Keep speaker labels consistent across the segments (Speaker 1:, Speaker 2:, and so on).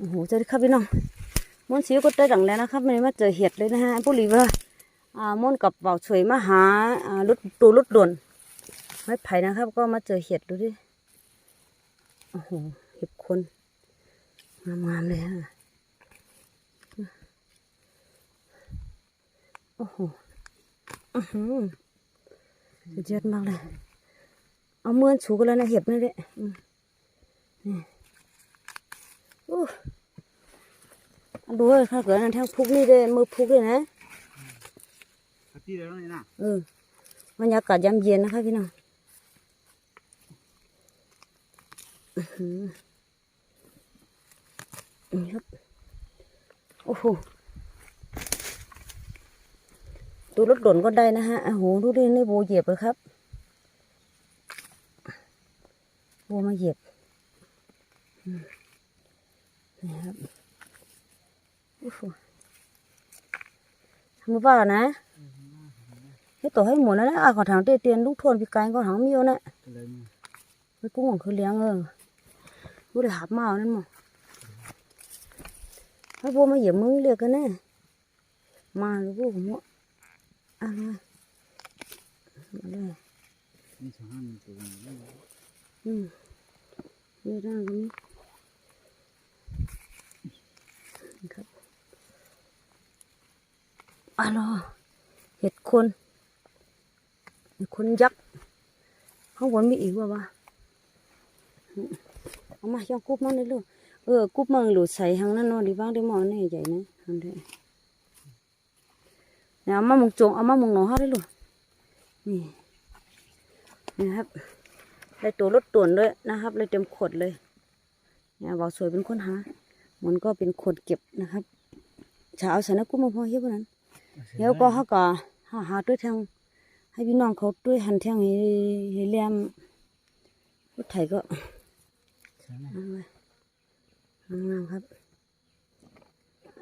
Speaker 1: โอ้โหเจอครับพี่น้องมอนต์สิวก็ได้ดังแล้วนะครับไม่ได้มาเจอเห็ดเลยนะฮะผู้หลีว่าอ่ามอนกับเบาช่วยมาหาอ่ารถตูรถด่วนไม่ไผ่นะครับ ก็มาเจอเห็ดดูดิโอ้โหเห็ดคนงามๆเลยฮะโอ้โหอื้อหือสุดยอดมากเลย เอาเมื่อนสูกันแล้วนะเห็บนี่แหละนี่ ดูเลยค่ะเกิดอันแทงพุกนี่เลยมือพุกเลยนะ
Speaker 2: ปฏิแล้วนี่นะ
Speaker 1: เออบรรยากาศยามเย็นนะคะพี่น้องอื้อหือนี่ครับโอ้โหดูรถด่วนก็ได้นะฮะโอ้โหดูดินี่โบเหยียบเลยครับโบมาเหยียบอื มนี่ครับโอ้โหทำบ้านะ cái tổ hay muốn nó à còn thằng tê tiền lúc thôn vì cái con thằng miêu nè
Speaker 2: ก็เลยนี่
Speaker 1: cái cũng còn cứ liang ơ bố để hạt màu nên mà nó vô mà hiểm mưng liệt cái nè mà nó vô cũng mua à này ở đây
Speaker 2: มีสองห้าหนึ่งตัวนี่
Speaker 1: ừ đây ra cái ครับ อะลอเห็ดคนเห็ดคนยักษ์ข้างบนมีอีกว่าวะเอามาย่องกุบมันเลยลูกเออกุบมันหลุดใส่ทางนั้นนอนดีบ้างได้หมอนี่ใหญ่นะทำได้เนี่ยเอามามุงจงเอามามุงหนอเขาได้ลูกนี่นี่ครับได้ตัวรถต่วนด้วยนะครับเลยเต็มขวดเลยเนี่ยบอกสวยเป็นคนหามันก็เป็นคนเก็บนะครับเช้าใส่นะกุ้งมาพอเยอะปานั้น เดี๋ยวก็เขาก็หาหาด้วยทางให้พี่น้องเขาด้วยหันทางให้ให้เลี้ยมรถไถก็
Speaker 2: ใช่ไหม
Speaker 1: เอาไว้งามๆครับ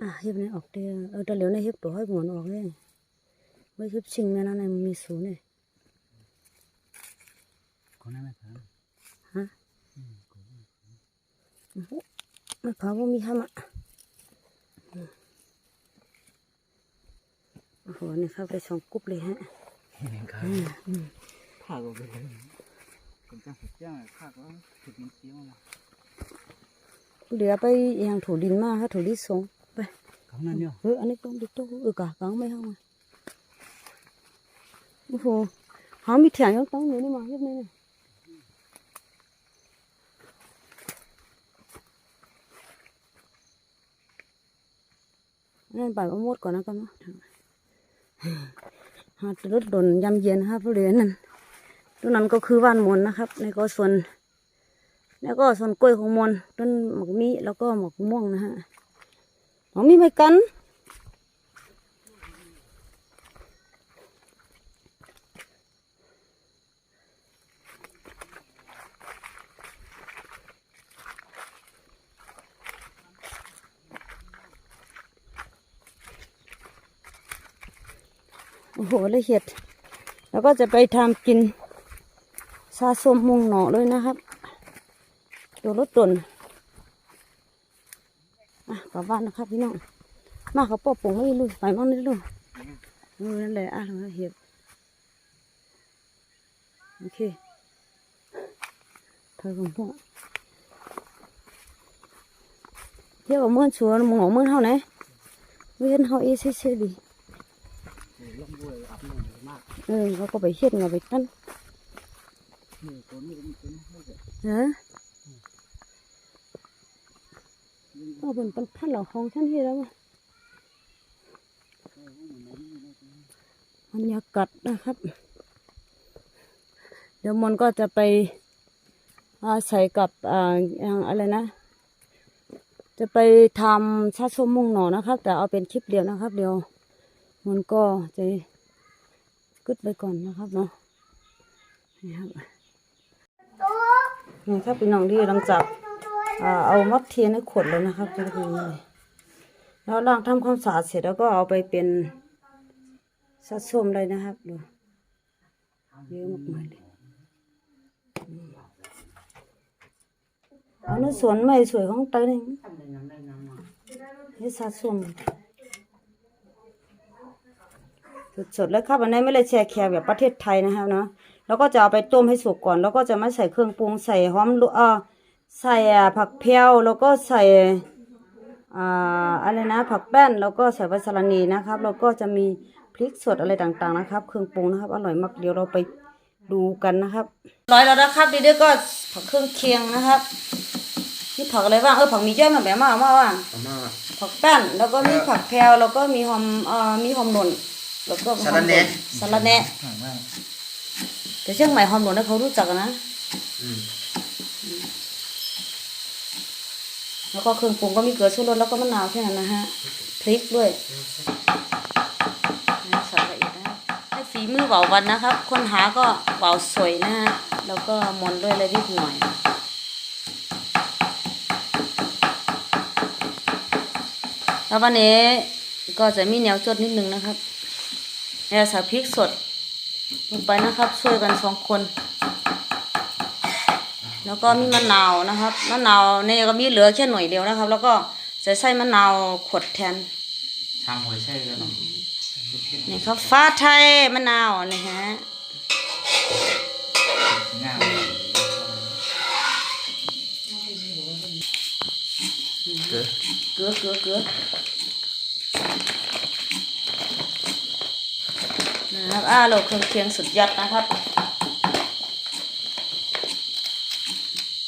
Speaker 1: อะเฮ็บนี้ออกเดียวเออแต่เหลียวในเฮ็บตัวให้หมุนออกเลยไว้เฮ็บชิงแม่นั่นในมันมีศูนย์เลย
Speaker 2: คนนั้นไม่ผ่าน
Speaker 1: ฮะไม่พอว่ามีห้ามอะอืม โอ้โหนี่เข้าไปสองกุ๊บเลยฮะ
Speaker 2: เห็นครับ
Speaker 1: อืมอืม
Speaker 2: ข้าก็ไปเลยคนจ้างสุดจ้างข้าก็สุดมันเสียวนะ
Speaker 1: เหลือไปอย่างถูดินมาฮะถูดินสงไป
Speaker 2: เขานั่นเนี่ย
Speaker 1: เอออันนี้ต้องดิโต้เออกะกังไม่ห้ามอะโอ้โหหามีแถงยังต้องอยู่นี่มาเรียบนี่นี่นั่นไปเอาหมดก่อนนะกันเนาะ ฮาจะรถดนยำเย็นครับเรียนนั่นตรงนั้นก็คือว่านมนนะครับในก็ส่วน แล้วก็ส่วนกล้วยของมนต้นหมกมีแล้วก็หมกม่วงนะฮะหมกมีไม่กัน โอ้โหละเอียด แล้วก็จะไปทำกินซาสมมุงหน่อเลยนะครับตัวรถตนอะกลับบ้านนะครับพี่น้อง มาเขาปอบปงไม่ลุยไปมั่งนี่ลุยเออนั่นแหละอะละเอียดโอเคเธอของพวกเที่ยวเมื่อนชวนหมองเมื่อนเท่าไหนเวียนเฮาเอเซ่ๆดี
Speaker 2: ล่องด้วยอับหน่อยมาก
Speaker 1: เออเขาก็ไปเฮ็ดกับไปตั้น
Speaker 2: นี่ตัวนี้มันเป็นให้แบบ
Speaker 1: ฮะเอาเป็นปันพันเหล่าของฉันที่แล้วอะบรรยากาศนะครับ เดี๋ยวมันก็จะไปอาใส่กับอ่าอย่างอะไรนะ จะไปทำชาชมมุงหนอนะครับ แต่เอาเป็นคลิปเดียวนะครับ เดี๋ยว มันก็จะกึดไว้ก่อนนะครับเนาะนี่ครับนี่ครับพี่น้องที่หลังจากอ่าเอามัดเทียนให้ขวดแล้วนะครับก็คือแล้วล้างทำความสะอาดเสร็จแล้วก็เอาไปเป็นสัดส้มเลยนะครับดูเยอะมากมายเลยอืมเอาในสวนไม้สวยของเตยนี่
Speaker 2: ทำในน้ำในน้
Speaker 1: นี่ซาซุ่ม สดๆเลยครับอันนี้ไม่เลยแช่แข็งแบบประเทศไทยนะครับเนาะแล้วก็จะเอาไปต้มให้สุกก่อน แล้วก็จะมาใส่เครื่องปรุงใส่หอมลูเออใส่ผักเพียวแล้วก็ใส่อ่าอะไรนะ ผักแป้นแล้วก็ใส่ใบสะระนีนะครับ แล้วก็จะมีพริกสดอะไรต่างๆนะครับ เครื่องปรุงนะครับ อร่อยมากเดี๋ยวเราไปดูกันนะครับร้อยแล้วนะครับดีเด้อก็ผักเครื่องเคียงนะครับนี่ผักอะไรบ้างเออผักมีเยอะมาแบบมามากว่าง
Speaker 2: ประ
Speaker 1: ผักแป้นแล้วก็มีผักแพรวแล้วก็มีหอมเอ่อมีหอมหล่น แล้วก็หอม
Speaker 2: สะระแหน่
Speaker 1: สาระแหน่
Speaker 2: ห่างมาก
Speaker 1: แต่เชียงใหม่หอมหล่นนะเขารู้จักกันนะ
Speaker 2: อืม
Speaker 1: แล้วก็เครื่องปรุงก็มีเกลือชูรสแล้วก็มะนาวแค่นั้นนะฮะพริกด้วยนะใส่ละเอียดนะฮะให้ฝีมือเบาวันนะครับ คนหาก็เบาสวยนะฮะแล้วก็มนด้วยเลยนิดหน่อยแล้ววันนี้ก็จะมีแนวจดนิดนึงนะครับ แนวใส่พริกสดลงไปนะครับ ช่วยกันสองคน แล้วก็มีมะนาวนะครับมะนาวเนี่ยก็มีเหลือแค่หน่อยเดียวนะครับ แล้วก็จะใส่มะนาวขวดแทน
Speaker 2: ทำหัวใช่กัน
Speaker 1: นี่ครับฟ้าไทยมะนาวนี่ฮะ
Speaker 2: ง่ายเกิด
Speaker 1: เกลือเกลือเกลือ นะครับอ่าเราเครื่องเคียงสุดยอดนะครับ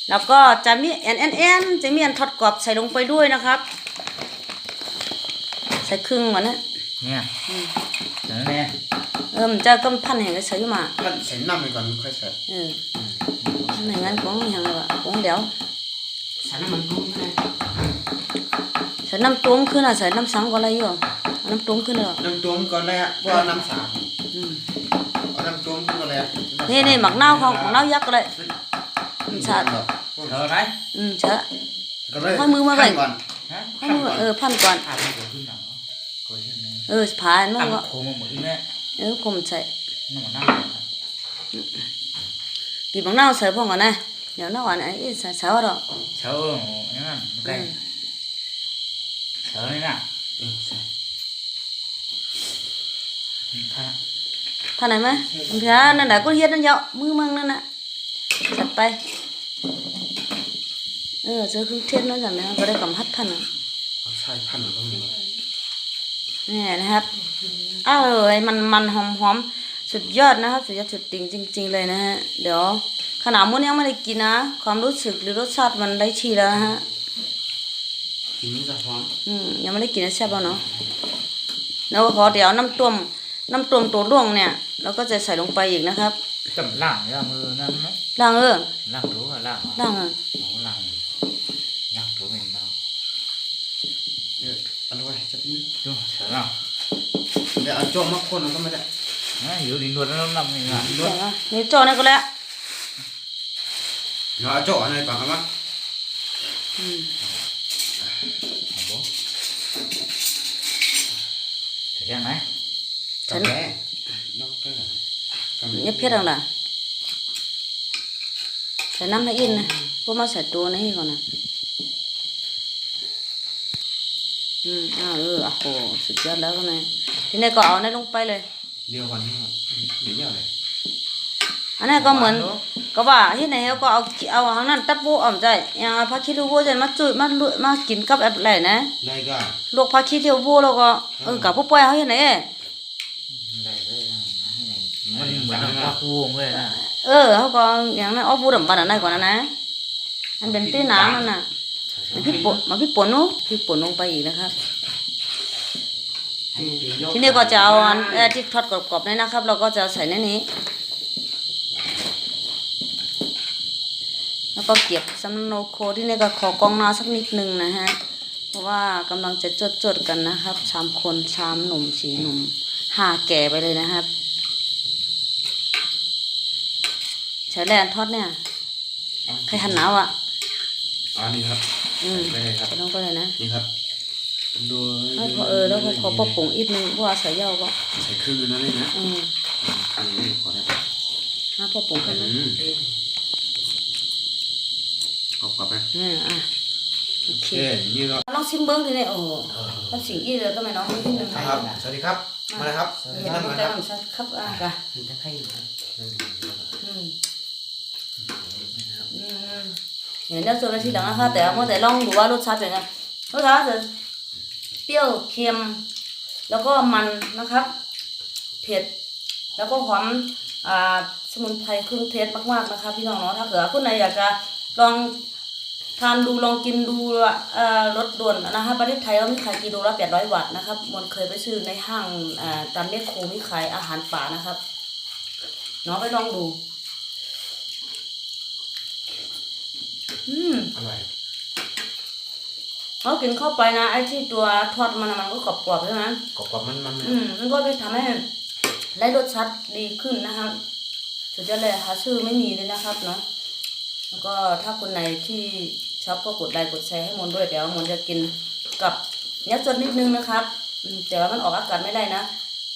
Speaker 1: แล้วก็จะมีแอนแอนแอนจะมีอันทอดกรอบใส่ลงไปด้วยนะครับ ใส่ครึ่งก่อนนะ
Speaker 2: เนี่ยเดี๋ยวแน่
Speaker 1: เออมันจะก็พันแห่งก็ใส่อยู่มา
Speaker 3: ท่านใส่น้ำไปก่อนค่อยใส่
Speaker 1: เออไม่งั้น cũng อย่างไรวะ cũng đéo
Speaker 3: ใส่น้ำมันกุ้งไง
Speaker 1: ใส่น้ำต้มขึ้นอะใส่น้ำสังก็อะไรอยู่เอาน้ำต้มขึ้นเหรอ
Speaker 3: น้ำต้มก่อนเลยอะว่าน้ำสาม
Speaker 1: อืม
Speaker 3: เอาน้ำต้มก่อนเลย
Speaker 1: นี่นี่หมักเน่าวของหมักเน่าวยักษ์ก็เลยอืมชาติ
Speaker 2: เธอไร
Speaker 1: อืมเชอะ
Speaker 3: ก็เลย
Speaker 1: ให้มือมาไว้
Speaker 3: ขั้นก่อน
Speaker 2: ฮะ
Speaker 1: เอามือเออพันก่อน
Speaker 2: อาบน้ำก่อนขึ้นหนังก่อนขึ้นนะ
Speaker 1: เออผ่านมั้ง
Speaker 2: ตั้ง
Speaker 1: ก็
Speaker 2: โค้งมาเหมือนเนี่ย
Speaker 1: เออผมใส่
Speaker 2: น้ำมันนั่ง
Speaker 1: กีบหมักเน่าวใส่พ่อก่อนนะเดี๋ยวน้าหวานไอ้ใส่ใส่ว่าดอก
Speaker 2: เช้าอย่างนั้นไกลเช้านี่นะ
Speaker 3: เออใส่
Speaker 2: ท่า
Speaker 1: พันไหนไหมมันแพ้นั่นแหละก็เฮ็ดนั่นเยอะมือมึงนั่นน่ะจัดไป เออเจอเครื่องเทศนั่นจังไหมก็ได้กำฮัดพันอะ
Speaker 3: เอาใส่พันหรือเปล่า
Speaker 1: นี่นะครับอ้าวเลยมันมันหอมหอมสุดยอดนะครับสุดยอดสุดติ่งจริง ๆ เลยนะฮะเดี๋ยวขนาดมุนยังไม่ได้กินนะ ความรู้สึกหรือรสชาติมันได้ทีแล้วนะฮะ
Speaker 3: ทีนี้จะพร้อม
Speaker 1: อืมยังไม่ได้กินนะแซ่บแล้วเนาะแล้วก็ขอเดี๋ยวน้ำต้ม น้ำต้มตัวร่วงเนี่ยเราก็จะใส่ลงไปอีกนะครับ
Speaker 2: จับล่างย่ามือนั่นไหม
Speaker 1: ล่างเออ
Speaker 2: ล่างถูล่าง
Speaker 1: ล่างอะ
Speaker 2: ล่างล่างถูเป็นเรา
Speaker 3: เอออร่อยจัดนี้
Speaker 2: ดูเช้าล่าง
Speaker 3: เดี๋ยวเอาโจ้มาคนก็ไม่ได้
Speaker 2: นะอยู่ดินดวนน้ำน้ำนี่นะ
Speaker 1: เดี๋ยวนะนี่จ่อนี่ก็แล้ว
Speaker 3: เดี๋ยวเอาโจ้อะไรก่อนเอามา
Speaker 1: อืม
Speaker 2: เสียงไห ม
Speaker 3: กาแฟนอกก็กาแฟ
Speaker 1: นี่เผ็ดอะไรใส่น้ำให้อินนะพวกมาใส่ตัวนี้ก่อนนะอืมอ้าวเออโอ้โหสุดยอดแล้วก็ไงทีนี้ก็เอาในนลงไปเลย
Speaker 3: เดียวก่อนนี่ก่อนเดี๋ยวเดียวเลย
Speaker 1: อันนี้ก็เหมือนก็ว่าที่ไหนเขาก็เอาเอาทางนั้นตับปูอ่อมใจอย่างผักขี้ริ้วบัวจะมาจุยมาลุยมากินกับอะไรนะ
Speaker 3: ได้ก็
Speaker 1: ลวกผักขี้ริ้วบัวแล้วก็เออกับผู้ป่วยเขาที่ไหน
Speaker 2: ได้เลย มันเหมือนปลาคูงเลยนะ
Speaker 1: เออเขาก็อย่างนั้นเอาบูดมปันอันไหนก่อนนะนะอันเป็นตีน้ำนั่นน่ะมันพี่ป่นมาพี่ป่นนู้พี่ป่นลงไปอีกนะครับทีนี้ก็จะเอาอันเอ่อที่ทอดกรอบๆนี่นะครับ เราก็จะใส่ในนี้ แล้วก็เก็บสำโนโคที่นี่ก็ขอกองนาสักนิดหนึ่งนะฮะ เพราะว่ากำลังจะจดจดๆกันนะครับสามคนสามหนุ่มสี่หนุ่มห้าแก่ไปเลยนะครับ ใช้แรงทอดเนี่ย ใครหันหนาวอะ
Speaker 3: อ๋อนี่ครับ
Speaker 1: อืม
Speaker 3: ไม่ได้ครับ
Speaker 1: ใส่ลงไปเลยนะ
Speaker 3: นี่ครับดู
Speaker 1: แล้วพอเออแล้วก็ขอปรับปรุงอีกนึงเพราะว่าใส่เยาก็
Speaker 3: ใส่ครึ่งนะนี่นะ
Speaker 1: อืม
Speaker 3: อันนี้พอแล้ว
Speaker 1: มาปรับปรุงกันนะ
Speaker 3: อืมกรอบกรอบไป
Speaker 1: อืมอะโอเค
Speaker 3: เอ้ยนี่เนาะ
Speaker 1: ลองชิมเบิ้งทีนี้โอ้โหถ้าสิ่งอีเลยก็ไม่น้องนิดนึง
Speaker 3: ครับ สวัสดีครับ มาเลยครับ
Speaker 1: เดี๋
Speaker 3: นี่
Speaker 1: ยว
Speaker 3: นั่น
Speaker 1: เรา
Speaker 3: มา
Speaker 1: แก้
Speaker 3: ครับ
Speaker 1: มชัดครับอะกะ
Speaker 2: มันจะไข่อยู่นะ
Speaker 1: อืมอืม เดี๋ยวเนี่ยส่วนไปทีหลังนะคะแต่ว่าแต่ลองดูว่ารสชาติเป็นไงรสชาติจะเปรี้ยวเค็ม แล้วก็มันนะครับ เผ็ด แล้วก็หอมอ่าสมุนไพรเครื่องเทศมากๆนะคะพี่น้องเนาะถ้าเกิดว่าคนไหนอยากจะลองทานดูลองกินดูอ่อรสด่วนนะคะประเทศไทยก็มีขายกิโลละแปดร้อยวัตต์นะครับมันเคยไปซื้อในห้างอ่าตามเมคโครมีขายอาหารป่านะครับเนาะไปลองดู อืม
Speaker 3: อร่อย
Speaker 1: เขากินเข้าไปนะไอ้ที่ตัวทอดมันน่ะมันก็กรอบๆใช่ไหม
Speaker 3: กรอบๆมันมัน
Speaker 1: อืมมันก็ไปทำให้ได้รสชาติดีขึ้นนะคะสุดยอดเลยหาซื้อไม่มีเลยนะครับเนาะแล้วก็ถ้าคนไหนที่ชอบก็กดไลค์กดแชร์ให้มนต์ด้วยเดี๋ยวมนต์จะกินกับเนื้อสดนิดนึงนะครับอืมแต่ว่ามันออกอากาศไม่ได้นะ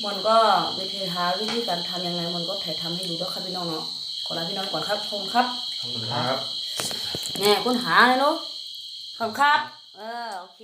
Speaker 1: มนต์ก็วิธีหาวิธีการทำยังไงมนต์ก็ถ่ายทำให้ดูด้วยครับพี่น้องเนาะขอลาพี่น้องก่อนครับขอบคุณครับ
Speaker 3: ขอบคุณครับ
Speaker 1: แม่คุณหาเลยเนาะขอบครับ เออ โอเค